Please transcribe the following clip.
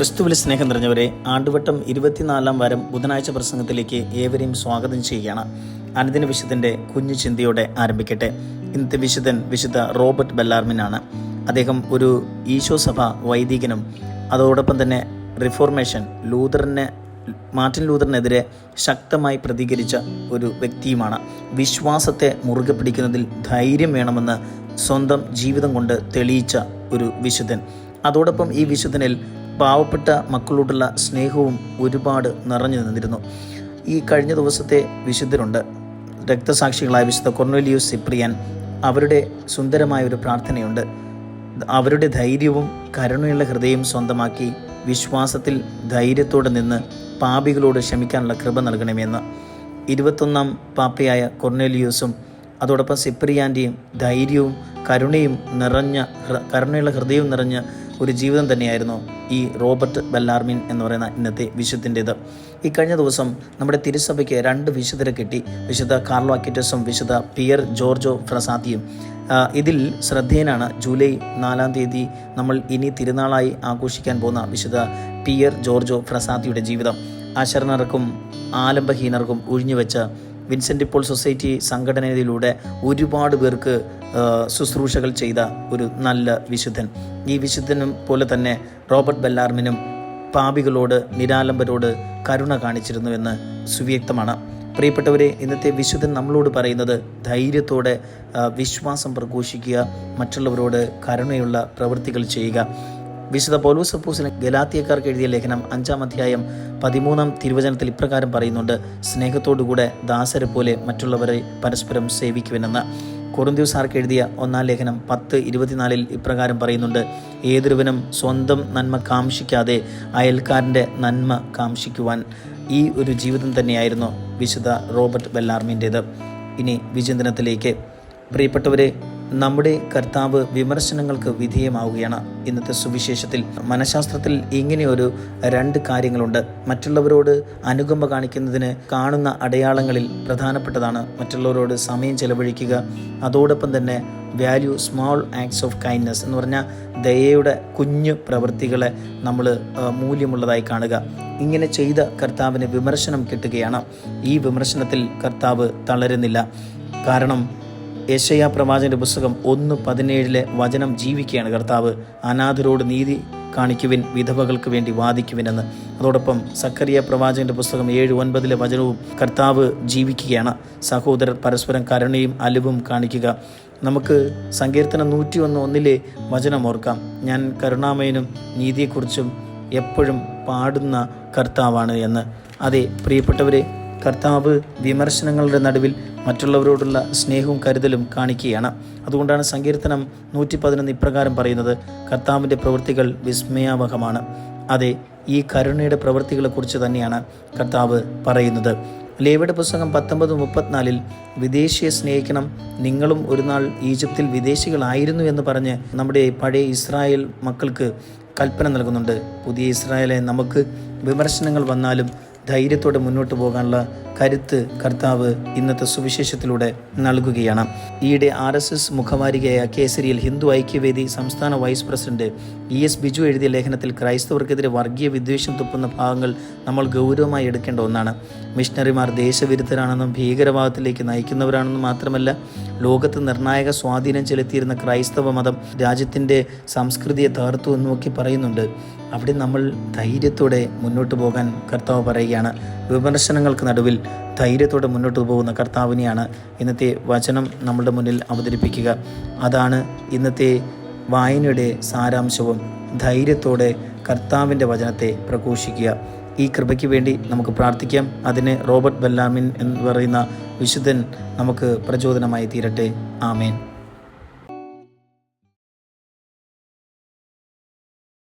ക്രിസ്തുവിൽ സ്നേഹം നിറഞ്ഞവരെ ആണ്ടുവട്ടം ഇരുപത്തിനാലാം വാരം ബുധനാഴ്ച പ്രസംഗത്തിലേക്ക് ഏവരെയും സ്വാഗതം ചെയ്യുകയാണ്. അനുദിന വിശുദ്ധന്റെ കുഞ്ഞു ചിന്തയോടെ ആരംഭിക്കട്ടെ. ഇന്നത്തെ വിശുദ്ധൻ വിശുദ്ധ റോബർട്ട് ബെല്ലാർമിനാണ്. അദ്ദേഹം ഒരു ഈശോ സഭ വൈദികനും അതോടൊപ്പം തന്നെ റിഫോർമേഷൻ ലൂതറിനെ മാർട്ടിൻ ലൂതറിനെതിരെ ശക്തമായി പ്രതികരിച്ച ഒരു വ്യക്തിയുമാണ്. വിശ്വാസത്തെ മുറുകെ പിടിക്കുന്നതിൽ ധൈര്യം വേണമെന്ന് സ്വന്തം ജീവിതം കൊണ്ട് തെളിയിച്ച ഒരു വിശുദ്ധൻ. അതോടൊപ്പം ഈ വിശുദ്ധനിൽ പാവപ്പെട്ട മക്കളോടുള്ള സ്നേഹവും ഒരുപാട് നിറഞ്ഞു നിന്നിരുന്നു. ഈ കഴിഞ്ഞ ദിവസത്തെ വിശുദ്ധരുണ്ട്. രക്തസാക്ഷികളായ വിശുദ്ധ കൊർണേലിയൂസ് സിപ്രിയൻ അവരുടെ സുന്ദരമായ ഒരു പ്രാർത്ഥനയുണ്ട്. അവരുടെ ധൈര്യവും കരുണയുള്ള ഹൃദയം സ്വന്തമാക്കി വിശ്വാസത്തിൽ ധൈര്യത്തോടെ നിന്ന് പാപികളോട് ക്ഷമിക്കാനുള്ള കൃപ നൽകണമെന്ന് ഇരുപത്തൊന്നാം പാപ്പയായ കൊർണേലിയൂസും അതോടൊപ്പം സിപ്രിയാന്റെയും ധൈര്യവും കരുണയും നിറഞ്ഞ കരുണയുള്ള ഹൃദയവും നിറഞ്ഞ ഒരു ജീവിതം തന്നെയായിരുന്നു ഈ റോബർട്ട് ബെല്ലാർമിൻ എന്ന് പറയുന്ന ഇന്നത്തെ വിശുദ്ധിന്റേത്. ഈ കഴിഞ്ഞ ദിവസം നമ്മുടെ തിരുസഭയ്ക്ക് രണ്ട് വിശുദ്ധരെ കിട്ടി. വിശുദ്ധ കാർലോ അക്കിറ്റസും വിശുദ്ധ പിയർ ജോർജോ ഫ്രസാത്തിയും. ഇതിൽ ശ്രദ്ധേയനാണ് ജൂലൈ നാലാം തീയതി നമ്മൾ ഇനി തിരുനാളായി ആഘോഷിക്കാൻ പോകുന്ന വിശുദ്ധ പിയർ ജോർജോ ഫ്രസാത്തിയുടെ ജീവിതം. അശരണർക്കും ആലംബഹീനർക്കും ഒഴിഞ്ഞുവെച്ച വിൻസെന്റ് ഇപ്പോൾ സൊസൈറ്റി സംഘടനയിലൂടെ ഒരുപാട് പേർക്ക് ശുശ്രൂഷകൾ ചെയ്ത ഒരു നല്ല വിശുദ്ധൻ. ഈ വിശുദ്ധനും പോലെ തന്നെ റോബർട്ട് ബെല്ലാർമിനും പാപികളോട് നിരാലംബരോട് കരുണ കാണിച്ചിരുന്നു എന്ന് സുവ്യക്തമാണ്. പ്രിയപ്പെട്ടവരെ ഇന്നത്തെ വിശുദ്ധൻ നമ്മളോട് പറയുന്നത് ധൈര്യത്തോടെ വിശ്വാസം പ്രഘോഷിക്കുക മറ്റുള്ളവരോട് കരുണയുള്ള പ്രവൃത്തികൾ ചെയ്യുക. വിശുദ്ധ പൗലോസ് അപ്പൂസിന് ഗലാത്തിയക്കാർക്ക് എഴുതിയ ലേഖനം അഞ്ചാം അധ്യായം പതിമൂന്നാം തിരുവചനത്തിൽ ഇപ്രകാരം പറയുന്നുണ്ട് സ്നേഹത്തോടുകൂടെ ദാസരെ പോലെ മറ്റുള്ളവരെ പരസ്പരം സേവിക്കുവനെന്ന് കൊറിന്ത്യൂസാർക്ക് എഴുതിയ ഒന്നാം ലേഖനം പത്ത് ഇരുപത്തിനാലിൽ ഇപ്രകാരം പറയുന്നുണ്ട്. ഏതൊരുവനും സ്വന്തം നന്മ കാംക്ഷിക്കാതെ അയൽക്കാരന്റെ നന്മ കാംക്ഷിക്കുവാൻ ഈ ഒരു ജീവിതം തന്നെയായിരുന്നു വിശുദ്ധ റോബർട്ട് ബെല്ലാർമിന്റേത് ഇനി വിചിന്തനത്തിലേക്ക് പ്രിയപ്പെട്ടവരെ നമ്മുടെ കർത്താവ് വിമർശനങ്ങൾക്ക് വിധേയമാവുകയാണ്. ഇന്നത്തെ സുവിശേഷത്തിൽ മനഃശാസ്ത്രത്തിൽ ഇങ്ങനെയൊരു രണ്ട് കാര്യങ്ങളുണ്ട്. മറ്റുള്ളവരോട് അനുകമ്പ കാണിക്കുന്നതിന് കാണുന്ന അടയാളങ്ങളിൽ പ്രധാനപ്പെട്ടതാണ്. മറ്റുള്ളവരോട് സമയം ചെലവഴിക്കുക അതോടൊപ്പം തന്നെ value small acts of kindness എന്ന് പറഞ്ഞാൽ ദയയുടെ കുഞ്ഞു പ്രവൃത്തികളെ നമ്മൾ മൂല്യമുള്ളതായി കാണുക. ഇങ്ങനെ ചെയ്ത കർത്താവിന് വിമർശനം കിട്ടുകയാണ്. ഈ വിമർശനത്തിൽ കർത്താവ് തളരുന്നില്ല. കാരണം യശയ പ്രവാചന്റെ പുസ്തകം ഒന്ന് പതിനേഴിലെ വചനം ജീവിക്കുകയാണ് കർത്താവ്. അനാഥരോട് നീതി കാണിക്കുവിൻ വിധവകൾക്ക് വേണ്ടി വാദിക്കുവിനെന്ന് അതോടൊപ്പം സക്കറിയ പ്രവാചകന്റെ പുസ്തകം ഏഴ് ഒൻപതിലെ വചനവും കർത്താവ് ജീവിക്കുകയാണ്. സഹോദരർ പരസ്പരം കരുണയും അലിവും കാണിക്കുക. നമുക്ക് സങ്കീർത്തനം നൂറ്റി ഒന്ന് ഒന്നിലെ വചനം ഓർക്കാം. ഞാൻ കരുണാമയനും നീതിയെക്കുറിച്ചും എപ്പോഴും പാടുന്ന കർത്താവാണ് എന്ന്. അതെ പ്രിയപ്പെട്ടവരെ കർത്താവ് വിമർശനങ്ങളുടെ നടുവിൽ മറ്റുള്ളവരോടുള്ള സ്നേഹവും കരുതലും കാണിക്കുകയാണ്. അതുകൊണ്ടാണ് സങ്കീർത്തനം നൂറ്റി പതിനൊന്ന് ഇപ്രകാരം പറയുന്നത് കർത്താവിന്റെ പ്രവൃത്തികൾ വിസ്മയാവഹമാണ്. അതെ ഈ കരുണയുടെ പ്രവൃത്തികളെക്കുറിച്ച് തന്നെയാണ് കർത്താവ് പറയുന്നത്. ലേവയുടെ പുസ്തകം പത്തൊമ്പത് മുപ്പത്തിനാലിൽ വിദേശിയെ സ്നേഹിക്കണം നിങ്ങളും ഒരു നാൾ ഈജിപ്തിൽ വിദേശികളായിരുന്നു എന്ന് പറഞ്ഞ് നമ്മുടെ പഴയ ഇസ്രായേൽ മക്കൾക്ക് കൽപ്പന നൽകുന്നുണ്ട്. പുതിയ ഇസ്രായേലെ നമുക്ക് വിമർശനങ്ങൾ വന്നാലും ധൈര്യത്തോടെ മുന്നോട്ട് പോകാനുള്ള കരുത്ത് കർത്താവ് ഇന്നത്തെ സുവിശേഷത്തിലൂടെ നൽകുകയാണ്. ഈയിടെ ആർ എസ് എസ് മുഖവാരികയായ കേസരിയിൽ ഹിന്ദു ഐക്യവേദി സംസ്ഥാന vice president E S Biju എഴുതിയ ലേഖനത്തിൽ ക്രൈസ്തവർക്കെതിരെ വർഗീയ വിദ്വേഷം തുപ്പുന്ന ഭാഗങ്ങൾ നമ്മൾ ഗൗരവമായി എടുക്കേണ്ട ഒന്നാണ്. മിഷണറിമാർ ദേശവിരുദ്ധരാണെന്നും ഭീകരവാദത്തിലേക്ക് നയിക്കുന്നവരാണെന്നും മാത്രമല്ല ലോകത്ത് നിർണായക സ്വാധീനം ചെലുത്തിയിരുന്ന ക്രൈസ്തവ മതം രാജ്യത്തിന്റെ സംസ്കൃതിയെ തകർത്തു എന്നൊക്കെ പറയുന്നുണ്ട്. അവിടെ നമ്മൾ ധൈര്യത്തോടെ മുന്നോട്ട് പോകാൻ കർത്താവ് പറയുകയാണ്. വിമർശനങ്ങൾക്ക് നടുവിൽ ധൈര്യത്തോടെ മുന്നോട്ട് പോകുന്ന കർത്താവിനെയാണ് ഇന്നത്തെ വചനം നമ്മളുടെ മുന്നിൽ അവതരിപ്പിക്കുക. അതാണ് ഇന്നത്തെ വായനയുടെ സാരാംശവും. ധൈര്യത്തോടെ കർത്താവിന്റെ വചനത്തെ പ്രഘോഷിക്കുക. ഈ കൃപയ്ക്ക് വേണ്ടി നമുക്ക് പ്രാർത്ഥിക്കാം. അതിന് റോബർട്ട് ബെല്ലാമിൻ എന്ന് പറയുന്ന വിശുദ്ധൻ നമുക്ക് പ്രചോദനമായി തീരട്ടെ. ആമേൻ.